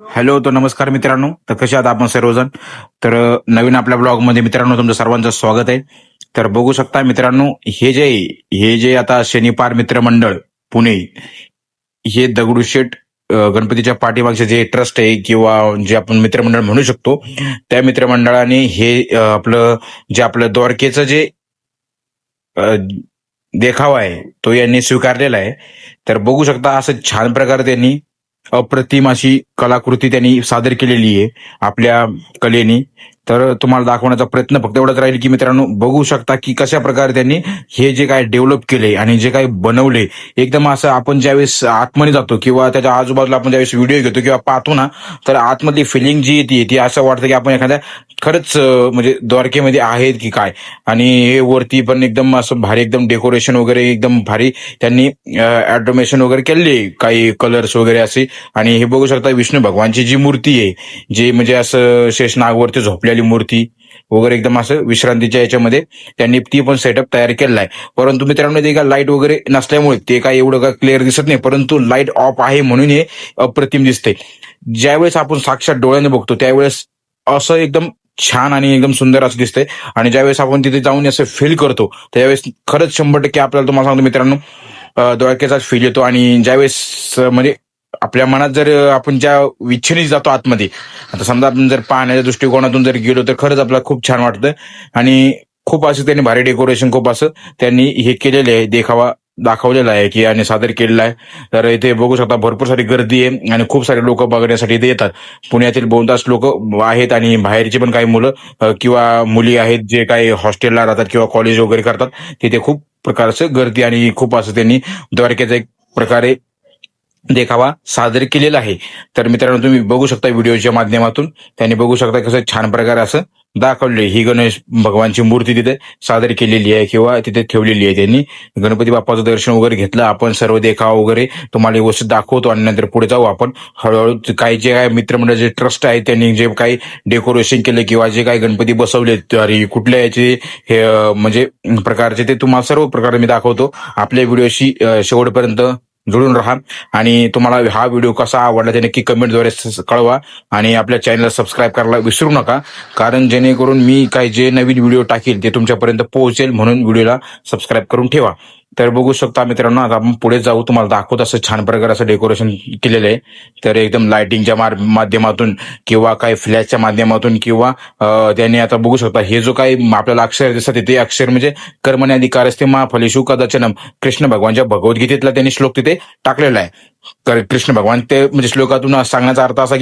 Hello तर नमस्कार मित्रांनो. तर कसे आहात आपण सर्वजण? तर नवीन आपल्या ब्लॉगमध्ये मित्रांनो तुमचं सर्वांचं स्वागत आहे. तर बघू शकता मित्रांनो हे जे हे जे आता शनिपार मित्रमंडळ पुणे हे दगडूशेठ गणपतीच्या पाठीमागचे जे ट्रस्ट आहे किंवा जे आपण मित्रमंडळ म्हणू शकतो त्या मित्रमंडळाने हे आपलं जे आपलं द्वारकेचं जे देखावा आहे तो यांनी स्वीकारलेला आहे. तर बघू शकता असं छान प्रकारे त्यांनी अप्रतिम अशी कलाकृती त्यांनी सादर केलेली आहे आपल्या कलेनी. तर तुम्हाला दाखवण्याचा प्रयत्न फक्त एवढाच राहील की मित्रांनो बघू शकता की कशा प्रकारे त्यांनी हे जे काय डेव्हलप केले आणि जे काही बनवले. एकदम असं आपण ज्यावेळेस आतमध्ये जातो किंवा त्याच्या आजूबाजूला आपण ज्यावेळेस व्हिडिओ घेतो किंवा पाहतो ना तर आतमधली फिलिंग जी येते ती असं वाटतं की आपण एखाद्या खरंच म्हणजे द्वारकेमध्ये आहेत की काय. आणि हे वरती पण एकदम असं भारी एकदम डेकोरेशन वगैरे एकदम भारी त्यांनी ऍडोमेशन वगैरे केले काही कलर्स वगैरे असे. आणि हे बघू शकता विष्णू भगवानची जी मूर्ती आहे जी म्हणजे असं शेषनागवरती आली मूर्ती वगैरे एकदम असं विश्रांतीच्या याच्यामध्ये. त्यांनी ती पण सेटअप तयार केलेला आहे परंतु मित्रांनो ते का लाइट वगैरे नसल्यामुळे ते काय एवढं काय क्लिअर दिसत नाही. परंतु लाइट ऑफ आहे म्हणून हे अप्रतिम दिसते ज्यावेळेस आपण साक्षात डोळ्याने बघतो त्यावेळेस असं एकदम छान आणि एकदम सुंदर असं दिसतंय. आणि ज्यावेळेस आपण तिथे जाऊन असं फील करतो त्यावेळेस खरंच शंभर टक्के आपल्याला तुम्हाला सांगतो मित्रांनो अं, फील येतो. आणि ज्यावेळेस म्हणजे आपल्या मनात जर आपण ज्या इच्छेने जातो आतमध्ये आता समजा आपण जर पाहण्याच्या दृष्टिकोनातून जर गेलो तर खरंच आपल्याला खूप छान वाटतं आणि खूप असं त्यांनी भारी डेकोरेशन खूप असं त्यांनी हे केलेले आहे देखावा दाखवलेला आहे की आणि सादर केलेला आहे. तर इथे बघू शकता भरपूर सारी गर्दी आहे आणि खूप सारे लोक बघण्यासाठी इथे येतात. पुण्यातील बहुतांश लोक आहेत आणि बाहेरचे पण काही मुलं किंवा मुली आहेत जे काही हॉस्टेलला राहतात किंवा कॉलेज वगैरे करतात तिथे खूप प्रकारचं गर्दी आणि खूप असं त्यांनी द्वारकेचा एक प्रकारे देखावा सादर केलेला आहे. तर मित्रांनो तुम्ही बघू शकता व्हिडिओच्या माध्यमातून. त्यांनी बघू शकता कसं छान प्रकारे असं दाखवले ही गणेश भगवानची मूर्ती तिथे सादर केलेली आहे किंवा तिथे ठेवलेली आहे त्यांनी. गणपती बाप्पाचं दर्शन वगैरे घेतलं. आपण सर्व देखावा वगैरे तुम्हाला व्यवस्थित दाखवतो आणि नंतर पुढे जाऊ आपण. हळूहळू काही जे काय मित्रमंडळ जे ट्रस्ट आहे त्यांनी जे काही डेकोरेशन केलं किंवा जे काही गणपती बसवले आणि कुठल्या याचे हे म्हणजे प्रकारचे ते तुम्हाला सर्व प्रकारे मी दाखवतो. आपल्या व्हिडिओशी शेवटपर्यंत जुळून राहा. आणि तुम्हाला हा व्हिडिओ कसा आवडला ते नक्की कमेंटद्वारे कळवा. आणि आपल्या चॅनलला सबस्क्राईब करायला विसरू नका. कारण जेणेकरून मी काही जे नवीन व्हिडिओ टाकेल ते तुमच्यापर्यंत पोहोचेल म्हणून व्हिडिओला सबस्क्राईब करून ठेवा. तर बघू शकता मित्रांनो आता आपण पुढे जाऊ. तुम्हाला दाखवत असं छान प्रकारे असं डेकोरेशन केलेलं आहे. तर एकदम लाइटिंगच्या माध्यमातून किंवा काही फ्लॅशच्या माध्यमातून किंवा अं, त्यांनी आता बघू शकता हे जो काही आपल्याला अक्षर दिसतात ते अक्षर म्हणजे कर्मने अधिकार असते मा कदाचनम कृष्ण भगवानच्या भगवद्गीतेतला त्यांनी श्लोक तिथे टाकलेला आहे. तर कृष्ण भगवान ते म्हणजे श्लोकातून सांगण्याचा अर्थ असा